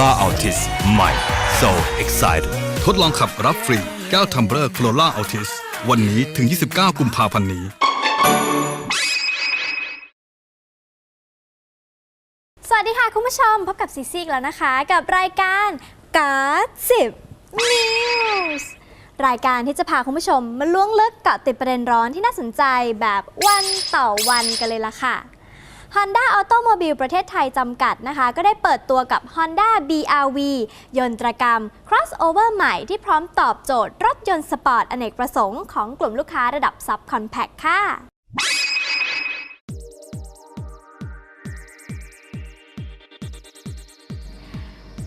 Corolla Altis ใหม่ so excited ทดลองขับรับฟรีแก้วทัมเบอร์ Corolla Altis วันนี้ถึง 29 กุมภาพันธ์นี้ สวัสดีค่ะคุณผู้ชม พบกับซีซีอีกแล้วนะคะ กับรายการการ์ดสิบนิวส์รายการที่จะพาคุณผู้ชมมาล่วงลึกเกาะติดประเด็นร้อนที่น่าสนใจแบบวันต่อวันกันเลยล่ะค่ะ Honda Automobile ประเทศไทยจำกัดนะคะ ก็ได้เปิดตัวกับ Honda BRV ยนตรกรรม crossover ใหม่ที่พร้อมตอบโจทย์รถยนต์สปอร์ตอเนกประสงค์ของกลุ่มลูกค้าระดับ Sub Compact ค่ะ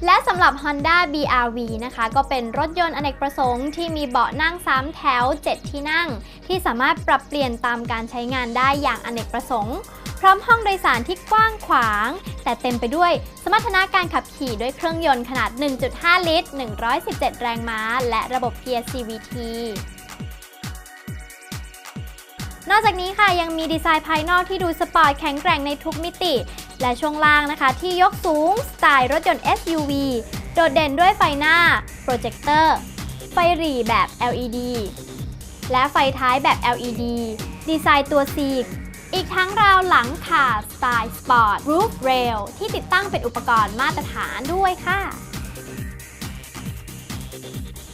และสำหรับ Honda BRV นะคะ ก็เป็นรถยนต์อเนกประสงค์ที่มีเบาะนั่ง 3 แถว 7 ที่นั่ง ที่สามารถปรับเปลี่ยนตามการใช้งานได้อย่างอเนกประสงค์ ร้อมห้องโดยสารที่กว้างขวาง แต่เต็มไปด้วยสมรรถนะการขับขี่ด้วยเครื่องยนต์ขนาด 1.5 ลิตร 117 แรงม้า และระบบเกียร์ CVT นอกจากนี้ค่ะยังมีดีไซน์ภายนอกที่ดูสปอร์ตแข็งแกร่งในทุกมิติ และช่วงล่างนะคะ ที่ยกสูงสไตล์รถยนต์ SUV โดดเด่นด้วยไฟหน้า โปรเจคเตอร์ ไฟหรี่แบบ LED และไฟท้ายแบบ LED ดีไซน์ตัว C อีกทั้งราวหลังขาดสไตล์สปอร์ต Roof Rail ที่ติดตั้งเป็นอุปกรณ์มาตรฐานด้วยค่ะ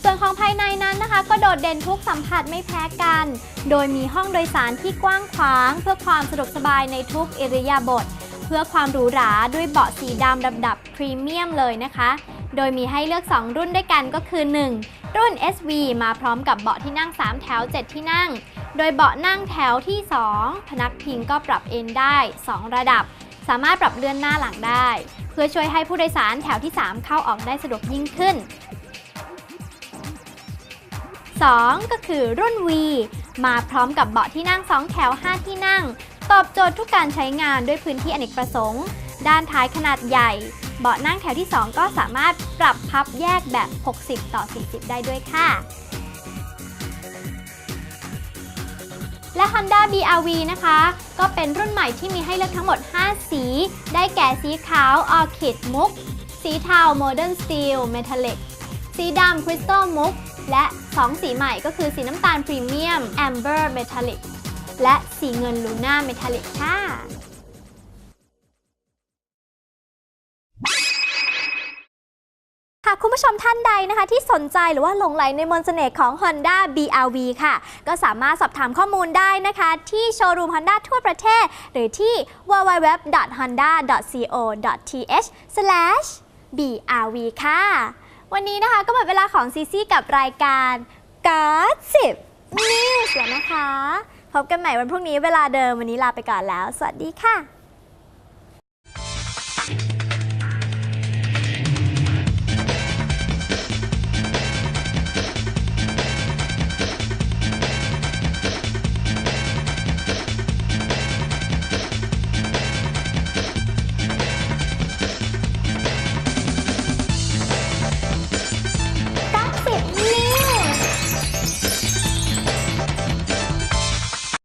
ส่วนของภายในนั้นนะคะ ก็โดดเด่นทุกสัมผัสไม่แพ้กัน โดยมีห้องโดยสารที่กว้างขวาง เพื่อความสะดวกสบายในทุกอิริยาบถเพื่อความหรูหราด้วยเบาะสีดำระดับพรีเมียมเลยนะคะ โดยมีให้เลือก 2 รุ่นด้วยกันก็คือ 1. รุ่น SV มาพร้อมกับเบาะที่นั่ง 3 แถว 7 ที่นั่ง โดยเบาะนั่งแถวที่ 2 พนักพิงก็ปรับเอนได้ 2 ระดับ สามารถปรับเลื่อนหน้าหลังได้ เพื่อช่วยให้ผู้โดยสารแถวที่ 3 เข้าออกได้สะดวกยิ่งขึ้น 2 ก็คือรุ่น V มาพร้อมกับเบาะที่นั่ง 2 แถว 5 ที่นั่ง ตอบโจทย์ทุกการใช้งานด้วยพื้นที่อเนกประสงค์ ด้านท้ายขนาดใหญ่ เบาะนั่งแถวที่ 2 ก็สามารถปรับพับแยกแบบ 60 ต่อ 40 ได้ด้วยค่ะ และ Honda BRV นะคะ ก็เป็นรุ่นใหม่ที่มีให้เลือกทั้งหมด 5 สี ได้แก่สีขาวออคิดมุก สีเทา Modern Steel Metallic สีดำคริสตัลมุก และ 2 สีใหม่ก็คือสีน้ำตาลพรีเมียมแอมเบอร์เมทัลเล็กและสีเงินลูน่าเมทัลเล็กค่ะากคุณผู้ชมท่านใดนะคะ ที่สนใจหรือว่าหลงไหลในมนต์เสน่ห์ของ Honda BRV ค่ะ ก็สามารถสอบถามข้อมูลได้นะคะ ที่โชว์รูม Honda ทั่วประเทศ หรือที่ www.honda.co.th/brv ค่ะ วันนี้นะคะก็หมดเวลาของซีซี่กับรายการการ์ดสิบนิวส์แล้วนะคะ พบกันใหม่วันพรุ่งนี้เวลาเดิมวันนี้ลาไปก่อนแล้ว สวัสดีค่ะ